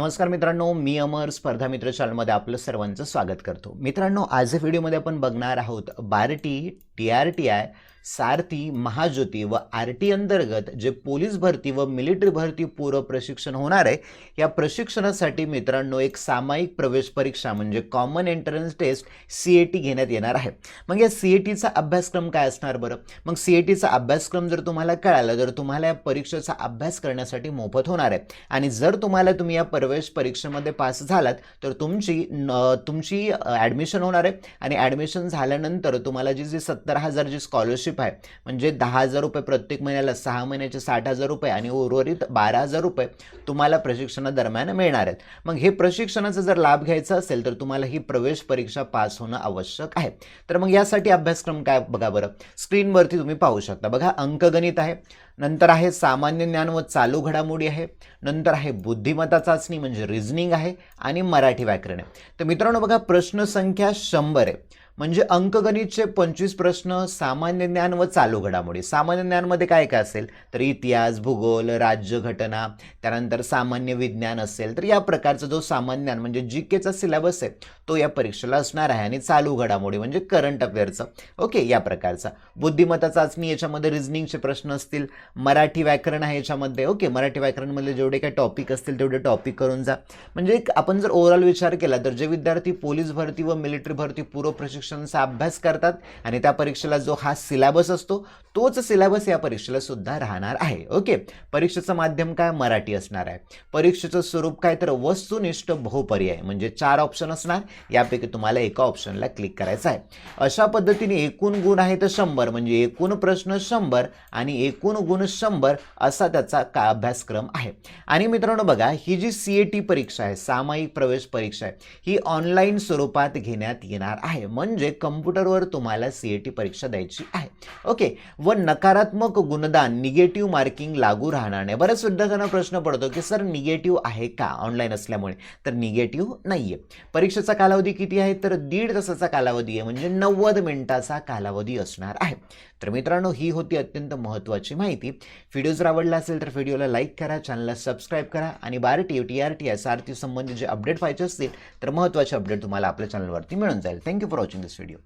नमस्कार मित्रांनो मी अमर स्पर्धा मित्र चॅनलमध्ये आपलं सर्वांचं स्वागत करतो. मित्रांनो आज या व्हिडिओमध्ये आपण बघणार आहोत BARTI T R T I Sarthi Mahajyoti व आर टी अंतर्गत जे पोलीस भरती व मिलिटरी भरती पूर्व प्रशिक्षण होणार आहे या प्रशिक्षणासाठी मित्रांनो एक सामायिक प्रवेश परीक्षा म्हणजे common entrance test C A T घेण्यात येणार आहे. मग या सी ए टीचा अभ्यासक्रम काय असणार बरं? मग सी ए टीचा अभ्यासक्रम जर तुम्हाला कळालं तर तुम्हाला या परीक्षेचा अभ्यास करण्यासाठी मोफत होणार आहे. आणि जर तुम्हाला तुम्ही या प्रवेश परीक्षेमध्ये पास झालात तर तुमची न- तुमची ॲडमिशन होणार आहे. आणि ॲडमिशन झाल्यानंतर तुम्हाला जी जी सत्तर हजार जी स्कॉलरशिप आहे म्हणजे दहा हजार रुपये प्रत्येक महिन्याला सहा महिन्याचे साठ हजार रुपये आणि उर्वरित बारा हजार रुपये तुम्हाला प्रशिक्षणादरम्यान मिळणार आहेत. मग हे प्रशिक्षणाचा जर लाभ घ्यायचा असेल तर तुम्हाला ही प्रवेश परीक्षा पास होणं आवश्यक आहे. तर मग यासाठी अभ्यासक्रम काय बघा बरं. स्क्रीनवरती तुम्ही पाहू शकता. बघा अंकगणित आहे. नंतर आहे सामान्य ज्ञान व चालू घडामोडी आहे. नंतर आहे बुद्धिमत्ता चाचणी म्हणजे रिझनिंग आहे. आणि मराठी व्याकरण आहे. तर मित्रांनो बघा प्रश्न संख्या शंभर आहे. म्हणजे अंकगणितचे पंचवीस प्रश्न सामान्य ज्ञान व चालू घडामोडी. सामान्य ज्ञानमध्ये काय काय असेल? तर इतिहास भूगोल राज्यघटना त्यानंतर सामान्य विज्ञान असेल. तर या प्रकारचा जो सामान्य ज्ञान म्हणजे जी केचा सिलेबस आहे तो या परीक्षेला असणार आहे आणि चालू घडामोडी म्हणजे करंट अफेअरचं ओके या प्रकारचा. बुद्धिमत्ता चाचणी याच्यामध्ये रिझनिंगचे प्रश्न असतील. मराठी व्याकरण आहे याच्यामध्ये. ओके मराठी व्याकरणमधले जेवढे काही टॉपिक असतील तेवढे टॉपिक करून जा. म्हणजे एक आपण जर ओव्हरऑल विचार केला तर जे विद्यार्थी पोलीस भरती व मिलिटरी भरती पूर्व प्रशिक्षण प्रशिक्षणाचा अभ्यास करतात आणि त्या परीक्षेला जो हा सिलेबस असतो तोच सिलेबस या परीक्षेला सुद्धा राहणार आहे. ओके? परीक्षेचं माध्यम काय? मराठी असणार आहे. परीक्षेचं स्वरूप काय? तर वस्तुनिष्ठ बहुपर्याय म्हणजे चार ऑप्शन असणार. यापैकी तुम्हाला एका ऑप्शनला क्लिक करायचं आहे. अशा पद्धतीने एकूण गुण आहे तर शंभर म्हणजे एकूण प्रश्न शंभर आणि एकूण गुण शंभर असा त्याचा का अभ्यासक्रम आहे. आणि मित्रांनो बघा ही जी सी ए टी परीक्षा आहे सामायिक प्रवेश परीक्षा आहे ही ऑनलाईन स्वरूपात घेण्यात येणार आहे. म्हणजे म्हणजे कम्प्युटरवर तुम्हाला सी ए टी परीक्षा द्यायची आहे. ओके व नकारात्मक गुणदान निगेटिव्ह मार्किंग लागू राहणार नाही. बऱ्याच विद्यार्थ्यांना प्रश्न पडतो की सर निगेटिव्ह आहे का ऑनलाईन असल्यामुळे? तर निगेटिव्ह नाही आहे परीक्षेचा कालावधी किती आहे? तर दीड तासाचा कालावधी आहे. म्हणजे नव्वद मिनिटाचा कालावधी असणार आहे. तर मित्रांनो ही होती अत्यंत महत्त्वाची माहिती. व्हिडिओ जर आवडला असेल तर व्हिडिओला लाईक करा चॅनलला सबस्क्राईब करा आणि बारा T T R T S R T संबंधित जे अपडेट पाहिजे असतील तर महत्त्वाचे अपडेट तुम्हाला आपल्या चॅनलवरती मिळून जाईल. Thank you for watching this video